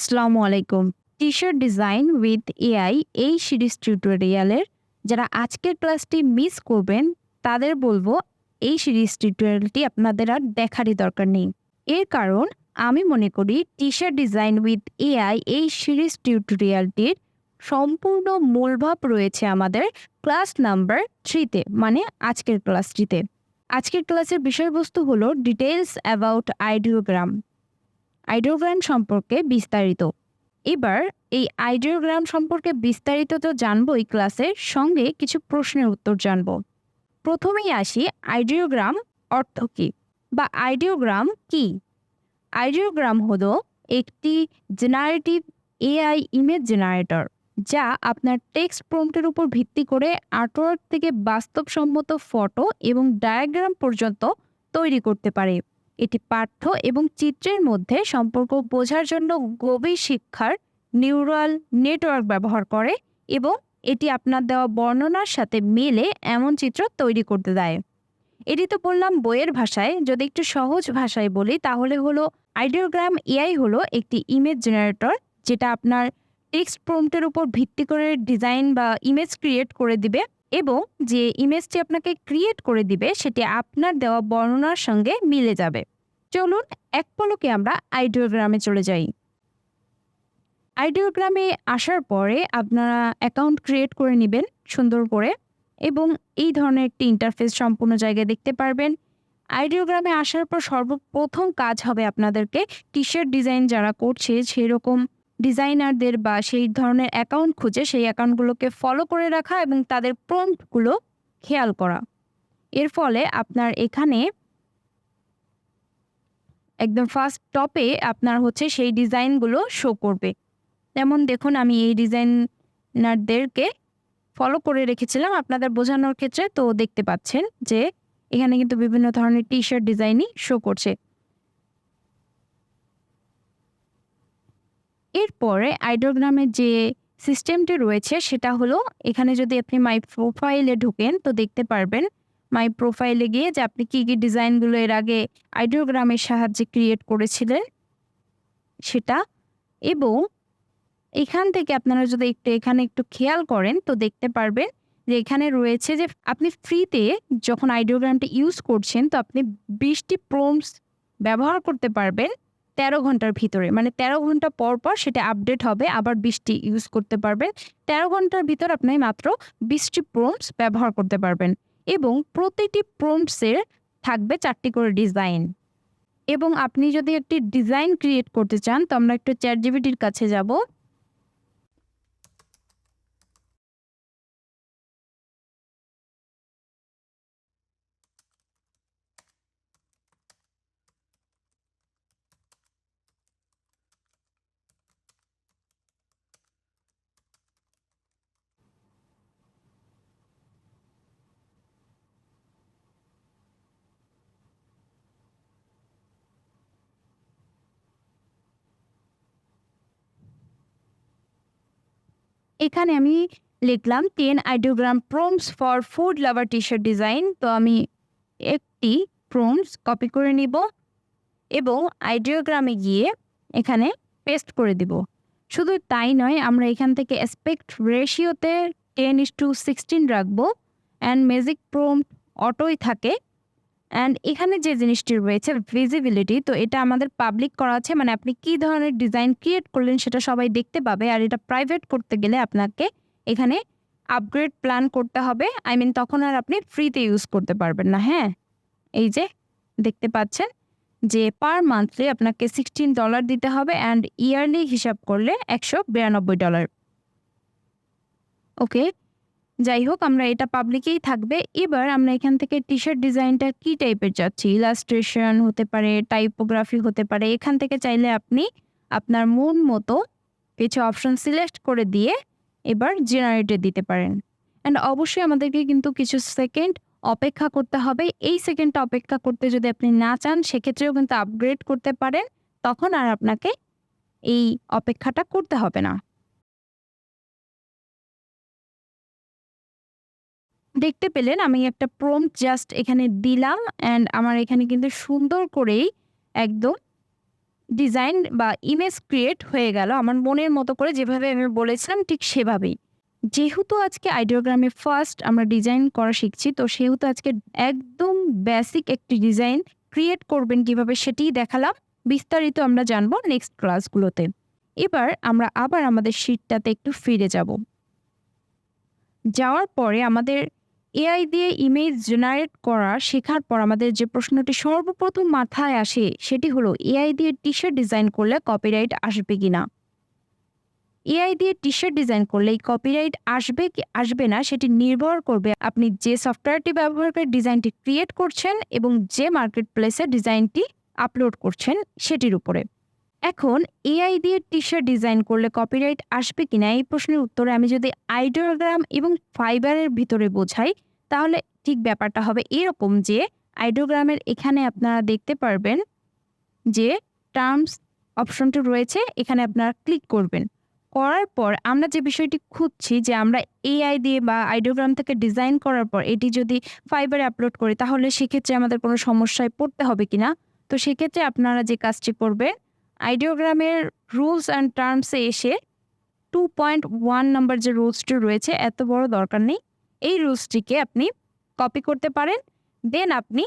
আসসালামু আলাইকুম। T shirt design with AI এই সিরিজ টিউটোরিয়ালের যারা আজকের ক্লাসটি মিস করবেন, তাদের বলব এই সিরিজ টিউটোরিয়ালটি আপনাদের আর দেখারই দরকার নেই। এর কারণ আমি মনে করি T shirt design with AI এই সিরিজ টিউটোরিয়ালটির সম্পূর্ণ মূলভাব রয়েছে আমাদের ক্লাস নাম্বার থ্রিতে মানে আজকের ক্লাসটিতে আজকের ক্লাসের বিষয়বস্তু হলো ডিটেলস অ্যাবাউট আইডিওগ্রাম আইডিওগ্রাম সম্পর্কে বিস্তারিত। এবার, এই আইডিওগ্রাম সম্পর্কে বিস্তারিত তো জানব এই ক্লাসের সঙ্গে কিছু প্রশ্নের উত্তর জানব। প্রথমেই আসি আইডিওগ্রাম অর্থ কী? বা আইডিওগ্রাম কি? আইডিওগ্রাম হল একটি জেনারেটিভ এআই ইমেজ জেনারেটর, যা আপনার টেক্সট প্রম্পটের উপর ভিত্তি করে আর্টওয়ার্ক থেকে বাস্তবসম্মত ফটো এবং ডায়াগ্রাম পর্যন্ত তৈরি করতে পারে। এটি পাঠ্য এবং চিত্রের মধ্যে সম্পর্ক বোঝার জন্য গভীর শিক্ষার নিউরাল নেটওয়ার্ক ব্যবহার করে এবং এটি আপনার দেওয়া বর্ণনার সাথে মেলে এমন চিত্র তৈরি করতে দেয়। এটি তো বললাম বইয়ের ভাষায়, যদি একটু সহজ ভাষায় বলি, তাহলে হলো আইডিওগ্রাম এআই হলো একটি ইমেজ জেনারেটর যেটা আপনার টেক্সট প্রম্পটের উপর ভিত্তি করে ডিজাইন বা ইমেজ ক্রিয়েট করে দিবে। এবং যে ইমেজটি আপনাকে ক্রিয়েট করে দিবে, সেটি আপনার দেওয়া বর্ণনার সঙ্গে মিলে যাবে। চলুন এক পলকে আমরা আইডিওগ্রামে চলে যাই। আইডিওগ্রামে আসার পরে আপনারা অ্যাকাউন্ট ক্রিয়েট করে নেবেন সুন্দর করে এবং এই ধরনের একটি ইন্টারফেস সম্পূর্ণ জায়গায় দেখতে পারবেন। আইডিওগ্রামে আসার পর সর্বপ্রথম কাজ হবে আপনাদেরকে টি শার্ট ডিজাইন যারা করছে, সেরকম ডিজাইনারদের বা সেই ধরনের অ্যাকাউন্ট খুঁজে সেই অ্যাকাউন্টগুলোকে ফলো করে রাখা এবং তাদের প্রম্পটগুলো খেয়াল করা। এর ফলে আপনার এখানে একদম ফার্স্ট টপে আপনার হচ্ছে সেই ডিজাইনগুলো শো করবে। যেমন দেখুন, আমি এই ডিজাইনারদেরকে ফলো করে রেখেছিলাম আপনাদের বোঝানোর ক্ষেত্রে। তো দেখতে পাচ্ছেন যে এখানে কিন্তু বিভিন্ন ধরনের টি শার্ট ডিজাইনই শো করছে। এরপরে আইডোগ্রামের যে সিস্টেমটি রয়েছে সেটা হলো, এখানে যদি আপনি মাই প্রোফাইলে ঢুকেন, তো দেখতে পারবেন মাই প্রোফাইলে গিয়ে যে আপনি কী কী ডিজাইনগুলো এর আগে আইডিওগ্রামের সাহায্যে ক্রিয়েট করেছিলেন সেটা এবং এখান থেকে আপনারা যদি একটু এখানে একটু খেয়াল করেন, তো দেখতে পারবেন যে এখানে রয়েছে যে আপনি ফ্রিতে যখন আইডিওগ্রামটা ইউজ করছেন, তো আপনি বিশটি প্রোমস ব্যবহার করতে পারবেন। তেরো ঘণ্টার ভিতরে মানে তেরো ঘণ্টা পর পর সেটা আপডেট হবে, আবার বৃষ্টি ইউজ করতে পারবেন তেরো ঘণ্টার ভিতর আপনি মাত্র বিশটি প্রোমস ব্যবহার করতে পারবেন এবং প্রতিটি প্রোমসের থাকবে চারটি করে ডিজাইন এবং আপনি যদি একটি ডিজাইন ক্রিয়েট করতে চান, তো আমরা একটু চ্যাট জিবিটির কাছে যাব। এখানে আমি লিখলাম ten Ideogram prompts for food lover T shirt design তো আমি একটি প্রোমস কপি করে নিব এবং আইডিওগ্রামে গিয়ে এখানে পেস্ট করে দিব। শুধু তাই নয়, আমরা এখান থেকে অ্যাসপেক্ট রেশিওতে টেন ইস টু সিক্সটিন রাখব। অ্যান্ড ম্যাজিক প্রোম অটোই থাকে। অ্যান্ড এখানে যে জিনিসটি রয়েছে ভিজিবিলিটি তো এটা আমাদের পাবলিক করা আছে। মানে আপনি কী ধরনের ডিজাইন ক্রিয়েট করলেন সেটা সবাই দেখতে পাবে। আর এটা প্রাইভেট করতে গেলে আপনাকে এখানে আপগ্রেড প্ল্যান করতে হবে। আই মিন তখন আর আপনি ফ্রিতে ইউজ করতে পারবেন না হ্যাঁ? এই যে, দেখতে পাচ্ছেন যে পার মান্থলি আপনাকে সিক্সটিন ডলার দিতে হবে অ্যান্ড ইয়ারলি হিসাব করলে একশো বিরানব্বই ডলার ওকে যাই হোক আমরা এটা পাবলিকেই থাকবে। এবার আমরা এখান থেকে টি শার্ট ডিজাইনটা কী টাইপের চাচ্ছি? ইলাস্ট্রেশন হতে পারে টাইপোগ্রাফি হতে পারে, এখান থেকে চাইলে আপনি আপনার মন মতো কিছু অপশন সিলেক্ট করে দিয়ে এবার জেনারেটে দিতে পারেন। অ্যান্ড অবশ্যই আমাদেরকে কিন্তু কিছু সেকেন্ড অপেক্ষা করতে হবে। এই সেকেন্ডটা অপেক্ষা করতে যদি আপনি না চান, সেক্ষেত্রেও কিন্তু আপগ্রেড করতে পারেন। তখন আর আপনাকে এই অপেক্ষাটা করতে হবে না। দেখতে পেলেন, আমি একটা প্রম্পট জাস্ট এখানে দিলাম অ্যান্ড আমার এখানে কিন্তু সুন্দর করেই একদম ডিজাইন বা ইমেজ ক্রিয়েট হয়ে গেল। আমার মনের মতো করে যেভাবে আমি বলেছিলাম ঠিক সেভাবেই। যেহেতু আজকে আইডিওগ্রামে ফার্স্ট আমরা ডিজাইন করা শিখছি, তো সেহেতু আজকে একদম বেসিক একটি ডিজাইন ক্রিয়েট করবেন কীভাবে সেটিই দেখালাম। বিস্তারিত আমরা জানব নেক্সট ক্লাসগুলোতে এবার আমরা আবার আমাদের শিটটাতে একটু ফিরে যাব। যাওয়ার পরে আমাদের এআই দিয়ে ইমেজ জেনারেট করা শেখার পর আমাদের যে প্রশ্নটি সর্বপ্রথম মাথায় আসে, সেটি হলো, এআই দিয়ে টি শার্ট ডিজাইন করলে কপিরাইট আসবে কিনা এআই দিয়ে টি শার্ট ডিজাইন করলে এই কপিরাইট আসবে কি, আসবে না, সেটি নির্ভর করবে আপনি যে সফটওয়্যারটি ব্যবহার করে ডিজাইনটি ক্রিয়েট করছেন এবং যে মার্কেট প্লেসে ডিজাইনটি আপলোড করছেন, সেটির উপরে। এখন এআই দিয়ে টি শার্ট ডিজাইন করলে কপিরাইট আসবে কিনা এই প্রশ্নের উত্তরে আমি যদি আইডিওগ্রাম এবং ফাইবারের ভিতরে বোঝাই, তাহলে ঠিক ব্যাপারটা হবে এরকম যে আইডিওগ্রামের এখানে আপনারা দেখতে পারবেন যে টার্মস অপশনটি রয়েছে, এখানে আপনারা ক্লিক করবেন। করার পর আমরা যে বিষয়টি খুঁজছি যে আমরা এআই দিয়ে বা আইডিওগ্রাম থেকে ডিজাইন করার পর এটি যদি ফাইবারে আপলোড করি, তাহলে সেক্ষেত্রে আমাদের কোনো সমস্যায় পড়তে হবে কিনা? তো সেক্ষেত্রে আপনারা যে কাজটি করবেন আইডিওগ্রামের রুলস অ্যান্ড টার্মসে এসে টু পয়েন্ট ওয়ান নাম্বার যে রুলসটি রয়েছে, এত বড় দরকার নেই। এই রুলসটিকে আপনি কপি করতে পারেন দেন আপনি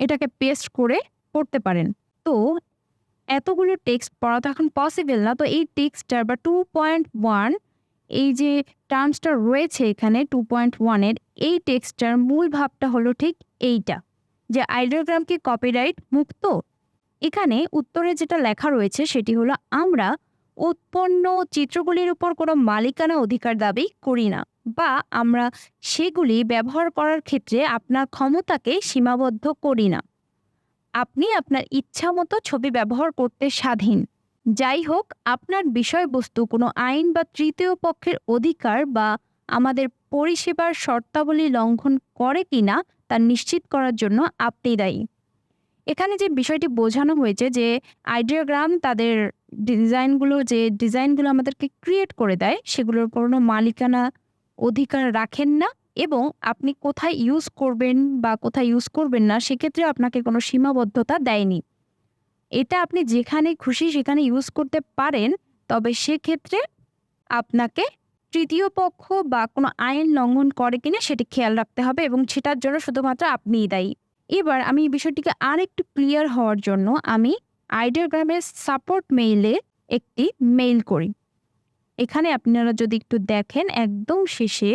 এটাকে পেস্ট করে পড়তে পারেন। তো এতগুলো টেক্সট পড়া তো এখন পসিবল না, তো এই টেক্সটটার বা টু পয়েন্ট ওয়ান এই যে টার্মসটা রয়েছে এখানে টু পয়েন্ট ওয়ানের এই টেক্সটটার মূল ভাবটা হলো ঠিক এইটা, যে আইডিওগ্রাম কি কপিরাইট মুক্ত? এখানে উত্তরে যেটা লেখা রয়েছে সেটি হলো, আমরা উৎপন্ন চিত্রগুলির উপর কোনো মালিকানা অধিকার দাবি করি না বা আমরা সেগুলি ব্যবহার করার ক্ষেত্রে আপনার ক্ষমতাকে সীমাবদ্ধ করি না। আপনি আপনার ইচ্ছা মতো ছবি ব্যবহার করতে স্বাধীন। যাই হোক, আপনার বিষয়বস্তু কোনো আইন বা তৃতীয় পক্ষের অধিকার বা আমাদের পরিষেবার শর্তাবলী লঙ্ঘন করে কিনা তা নিশ্চিত করার জন্য আপনি দায়ী। এখানে যে বিষয়টি বোঝানো হয়েছে যে আইডিওগ্রাম তাদের ডিজাইনগুলো, যে ডিজাইনগুলো আমাদেরকে ক্রিয়েট করে দেয়, সেগুলোর কোনো মালিকানা অধিকার রাখেন না এবং আপনি কোথায় ইউজ করবেন বা কোথায় ইউজ করবেন না, সেক্ষেত্রে আপনাকে কোনো সীমাবদ্ধতা দেয়নি। এটা আপনি যেখানে খুশি সেখানে ইউজ করতে পারেন, তবে সেক্ষেত্রে আপনাকে তৃতীয় পক্ষ বা কোনো আইন লঙ্ঘন করে কিনা সেটি খেয়াল রাখতে হবে এবং সেটার জন্য শুধুমাত্র আপনিই দায়ী। এবার আমি এই বিষয়টিকে আর একটু ক্লিয়ার হওয়ার জন্য আমি আইডিওগ্রামের সাপোর্ট মেইলে একটি মেইল করি। এখানে আপনারা যদি একটু দেখেন, একদম শেষে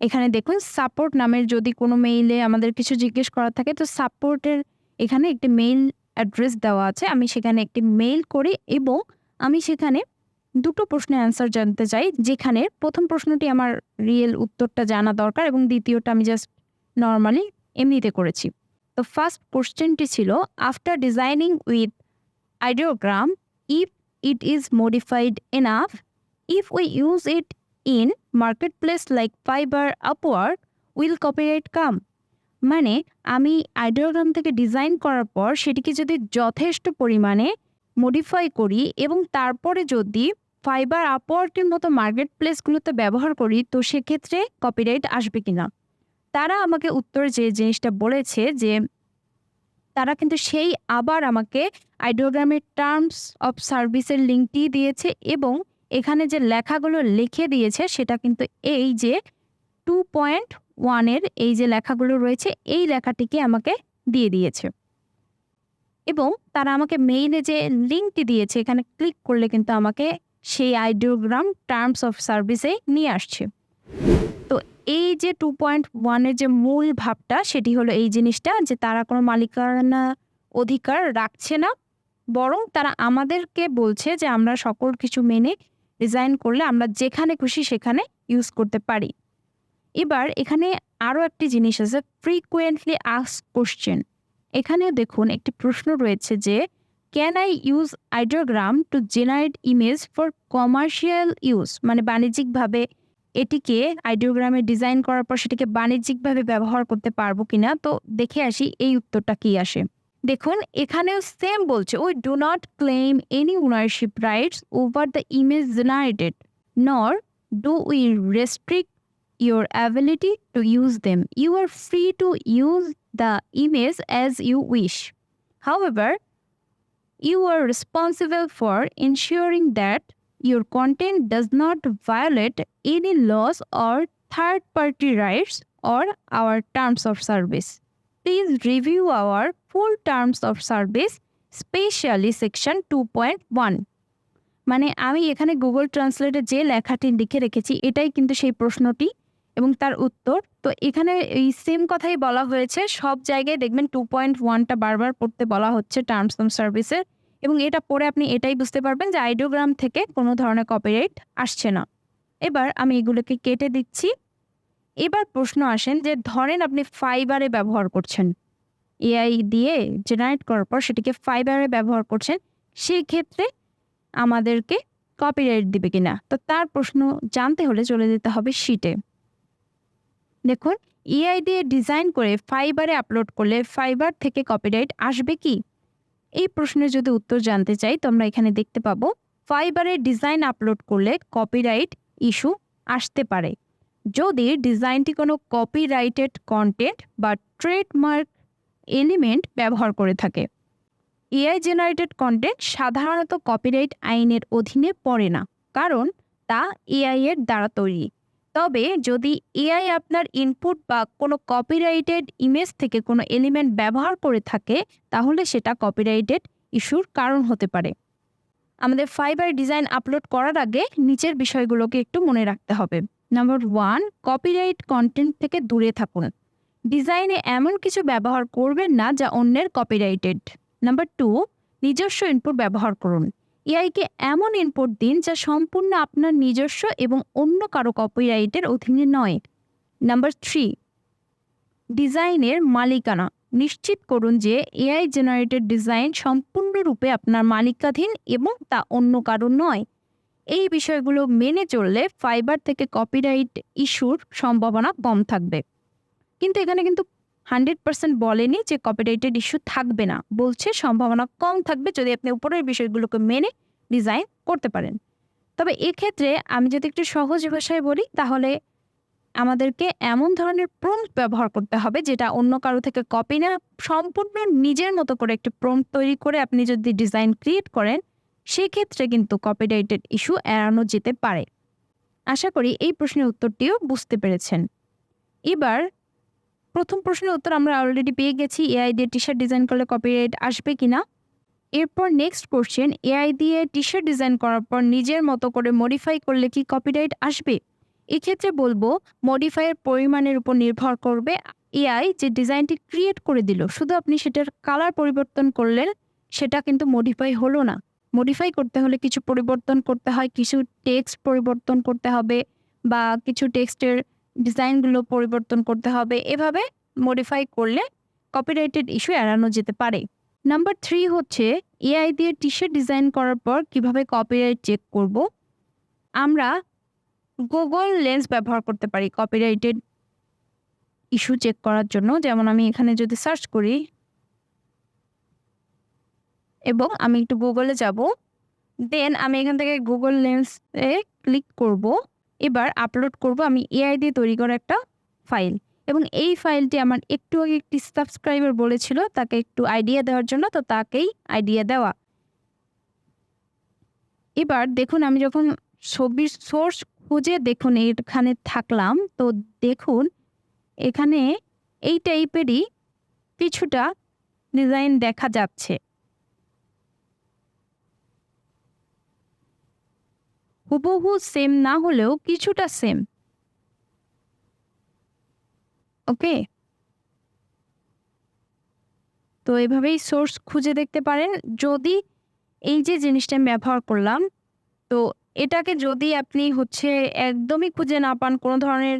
এখানে দেখুন সাপোর্ট নামের যদি কোনো মেইলে আমাদের কিছু জিজ্ঞেস করার থাকে, তো সাপোর্টের এখানে একটি মেইল অ্যাড্রেস দেওয়া আছে। আমি সেখানে একটি মেইল করি এবং আমি সেখানে দুটো প্রশ্নের অ্যান্সার জানতে চাই, যেখানে প্রথম প্রশ্নটি আমার রিয়েল উত্তরটা জানা দরকার এবং দ্বিতীয়টা আমি জাস্ট নর্মালি এমনিতে করেছি। তো ফার্স্ট কোশ্চেনটি ছিল after designing with Ideogram if it is modified enough if we use it in market place like Fiverr Upwork will copyright come মানে আমি আইডিওগ্রাম থেকে ডিজাইন করার পর সেটিকে যদি যথেষ্ট পরিমাণে মডিফাই করি এবং তারপরে যদি ফাইবার আপওয়ার্কের মতো মার্কেট প্লেসগুলোতে ব্যবহার করি, তো সেক্ষেত্রে কপিরাইট আসবে কিনা? তারা আমাকে উত্তর যে জিনিসটা বলেছে যে তারা কিন্তু সেই আবার আমাকে আইডিওগ্রামের টার্মস অফ সার্ভিসের লিঙ্কটি দিয়েছে এবং এখানে যে লেখাগুলো লিখে দিয়েছে সেটা কিন্তু এই যে টু পয়েন্ট ওয়ানের এই যে লেখাগুলো রয়েছে, এই লেখাটিকে আমাকে দিয়ে দিয়েছে। এবং তারা আমাকে মেইলে যে লিঙ্কটি দিয়েছে, এখানে ক্লিক করলে কিন্তু আমাকে সেই আইডিওগ্রাম টার্মস অফ সার্ভিসে নিয়ে আসছে। তো এই যে টু পয়েন্ট ওয়ানের যে মূল ভাবটা, সেটি হলো এই জিনিসটা যে তারা কোনো মালিকানা অধিকার রাখছে না, বরং তারা আমাদেরকে বলছে যে আমরা সকল কিছু মেনে ডিজাইন করলে আমরা যেখানে খুশি সেখানে ইউজ করতে পারি। এবার এখানে আরও একটি জিনিস আছে ফ্রিকুয়েন্টলি আস্ক কোশ্চেন এখানে দেখুন একটি প্রশ্ন রয়েছে যে can I use Ideogram to generate image for commercial use মানে বাণিজ্যিকভাবে এটিকে আইডিওগ্রামে ডিজাইন করার পর সেটিকে বাণিজ্যিকভাবে ব্যবহার করতে পারব কিনা তো দেখে আসি এই উত্তরটা কি আসে দেখুন এখানেও সেম বলছে we do not claim any ownership rights over the image generated nor do we restrict your ability to use them. You are free to use the image as you wish. However, you are responsible for ensuring that your content does not violate any laws or third party rights or our terms of service. Please review our full terms of service, especially section 2.1. মানে আমি এখানে Google ট্রান্সলেটে যে লেখাটি লিখে রেখেছি এটাই কিন্তু সেই প্রশ্নটি এবং তার উত্তর তো এখানে এই সেম কথাই বলা হয়েছে সব জায়গায় দেখবেন টু পয়েন্ট ওয়ানটা বারবার পড়তে বলা হচ্ছে টার্মস অফ সার্ভিসের এবং এটা পড়ে আপনি এটাই বুঝতে পারবেন যে আইডিওগ্রাম থেকে কোনো ধরনের কপিরাইট আসছে না। এবার আমি এগুলোকে কেটে দিচ্ছি। এবার প্রশ্ন আসেন যে ধরেন আপনি ফাইবারে ব্যবহার করছেন। এআই দিয়ে জেনারেট করার পর সেটিকে ফাইবারে ব্যবহার করছেন, সেই ক্ষেত্রে আমাদেরকে কপিরাইট দিবে কিনা? তো তার প্রশ্ন জানতে হলে চলে যেতে হবে শিটে দেখুন এআই দিয়ে ডিজাইন করে ফাইবারে আপলোড করলে ফাইবার থেকে কপিরাইট আসবে কি? এই প্রশ্নের যদি উত্তর জানতে চাই, তো আমরা এখানে দেখতে পাবো ফাইবারে ডিজাইন আপলোড করলে কপিরাইট ইস্যু আসতে পারে। যদি ডিজাইনটি কোনো কপিরাইটেড কন্টেন্ট বা ট্রেডমার্ক এলিমেন্ট ব্যবহার করে থাকে এআই জেনারেটেড কন্টেন্ট সাধারণত কপিরাইট আইনের অধীনে পড়ে না, কারণ তা এআই এর দ্বারা তৈরি। তবে যদি এআই আপনার ইনপুট বা কোনো কপিরাইটেড ইমেজ থেকে কোনো এলিমেন্ট ব্যবহার করে থাকে, তাহলে সেটা কপিরাইটেড ইস্যুর কারণ হতে পারে। আমাদের ফাইবার ডিজাইন আপলোড করার আগে নিচের বিষয়গুলোকে একটু মনে রাখতে হবে। নাম্বার ওয়ান কপিরাইট কন্টেন্ট থেকে দূরে থাকুন। ডিজাইনে এমন কিছু ব্যবহার করবেন না যা অন্যের কপিরাইটেড নাম্বার টু নিজস্ব ইনপুট ব্যবহার করুন। এআইকে এমন ইনপুট দিন যা সম্পূর্ণ আপনার নিজস্ব এবং অন্য কারও কপিরাইটের অধীনে নয়। নাম্বার থ্রি ডিজাইনের মালিকানা। নিশ্চিত করুন যে এআই জেনারেটেড ডিজাইন সম্পূর্ণরূপে আপনার মালিকাধীন এবং তা অন্য কারও নয়। এই বিষয়গুলো মেনে চললে ফাইবার থেকে কপিরাইট ইস্যুর সম্ভাবনা কম থাকবে। কিন্তু এখানে কিন্তু হান্ড্রেড পার্সেন্ট বলেনি যে কপিরাইটেড ইস্যু থাকবে না। বলছে সম্ভাবনা কম থাকবে যদি আপনি উপরের বিষয়গুলোকে মেনে ডিজাইন করতে পারেন। তবে এক্ষেত্রে আমি যদি একটু সহজ ভাষায় বলি, তাহলে আমাদেরকে এমন ধরনের প্রম্পট ব্যবহার করতে হবে যেটা অন্য কারও থেকে কপি না, সম্পূর্ণ নিজের মতো করে একটি প্রম্পট তৈরি করে আপনি যদি ডিজাইন ক্রিয়েট করেন, সেক্ষেত্রে কিন্তু কপিরাইটেড ইস্যু এড়ানো যেতে পারে। আশা করি এই প্রশ্নের উত্তরটিও বুঝতে পেরেছেন। এবার প্রথম প্রশ্নের উত্তর আমরা অলরেডি পেয়ে গেছি এআই দিয়ে টি শার্ট ডিজাইন করলে কপিরাইট আসবে কি না এরপর নেক্সট কোশ্চেন এআই দিয়ে টি শার্ট ডিজাইন করার পর নিজের মতো করে মডিফাই করলে কি কপিরাইট আসবে? এক্ষেত্রে বলব মডিফাইয়ের পরিমাণের উপর নির্ভর করবে এআই যে ডিজাইনটি ক্রিয়েট করে দিল। শুধু আপনি সেটার কালার পরিবর্তন করলেন, সেটা কিন্তু মডিফাই হলো না। মডিফাই করতে হলে কিছু পরিবর্তন করতে হয়, কিছু টেক্সট পরিবর্তন করতে হবে বা কিছু টেক্সটের ডিজাইনগুলো পরিবর্তন করতে হবে। এভাবে মডিফাই করলে কপিরাইটেড ইস্যু এড়ানো যেতে পারে। নাম্বার থ্রি হচ্ছে এআই দিয়ে টি শার্ট ডিজাইন করার পর কীভাবে কপিরাইট চেক করব? আমরা গুগল লেন্স ব্যবহার করতে পারি কপিরাইটেড ইস্যু চেক করার জন্য। যেমন আমি এখানে যদি সার্চ করি এবং আমি একটু গুগলে যাব দেন আমি এখান থেকে গুগল লেন্সে ক্লিক করব। এবার আপলোড করব আমি এআই দিয়ে তৈরি করা একটা ফাইল এবং এই ফাইলটি আমার একটু আগে একটি সাবস্ক্রাইবার বলেছিল, তাকে একটু আইডিয়া দেওয়ার জন্য, তো তাকেই আইডিয়া দেওয়া। এবার দেখুন, আমি যখন ছবির সোর্স খুঁজে দেখুন, এখানে থাকলাম, তো দেখুন, এখানে এই টাইপেরই কিছুটা ডিজাইন দেখা যাচ্ছে। হুবহু সেম না হলেও কিছুটা সেম ওকে তো এভাবেই সোর্স খুঁজে দেখতে পারেন। যদি এই যে জিনিসটা আমি ব্যবহার করলাম, তো এটাকে যদি আপনি হচ্ছে একদমই খুঁজে না পান কোনো ধরনের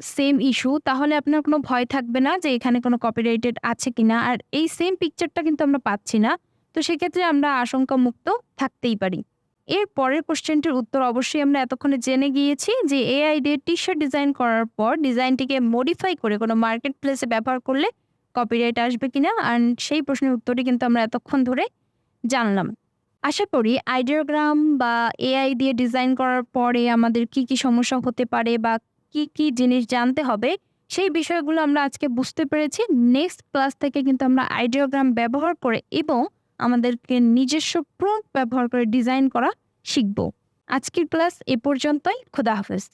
সেম ইস্যু তাহলে আপনার কোনো ভয় থাকবে না যে এখানে কোনো কপিরাইটেড আছে কি না আর এই সেম পিকচারটা কিন্তু আমরা পাচ্ছি না। তো সেক্ষেত্রে আমরা আশঙ্কা মুক্ত থাকতেই পারি। এর পরের কোশ্চেনটির উত্তর অবশ্যই আমরা এতক্ষণে জেনে গিয়েছি যে এআই দিয়ে টি শার্ট ডিজাইন করার পর ডিজাইনটিকে মডিফাই করে কোনো মার্কেট প্লেসে ব্যবহার করলে কপিরাইট আসবে কিনা? আর সেই প্রশ্নের উত্তরটি কিন্তু আমরা এতক্ষণ ধরে জানলাম। আশা করি আইডিওগ্রাম বা এআই দিয়ে ডিজাইন করার পরে আমাদের কি কি সমস্যা হতে পারে বা কি কি জিনিস জানতে হবে, সেই বিষয়গুলো আমরা আজকে বুঝতে পেরেছি। নেক্সট ক্লাস থেকে কিন্তু আমরা আইডিওগ্রাম ব্যবহার করে এবং আমাদেরকে নিজস্ব প্রম্পট ব্যবহার করে ডিজাইন করা শিখব। আজকের ক্লাস এ পর্যন্তই। খোদা হাফেজ।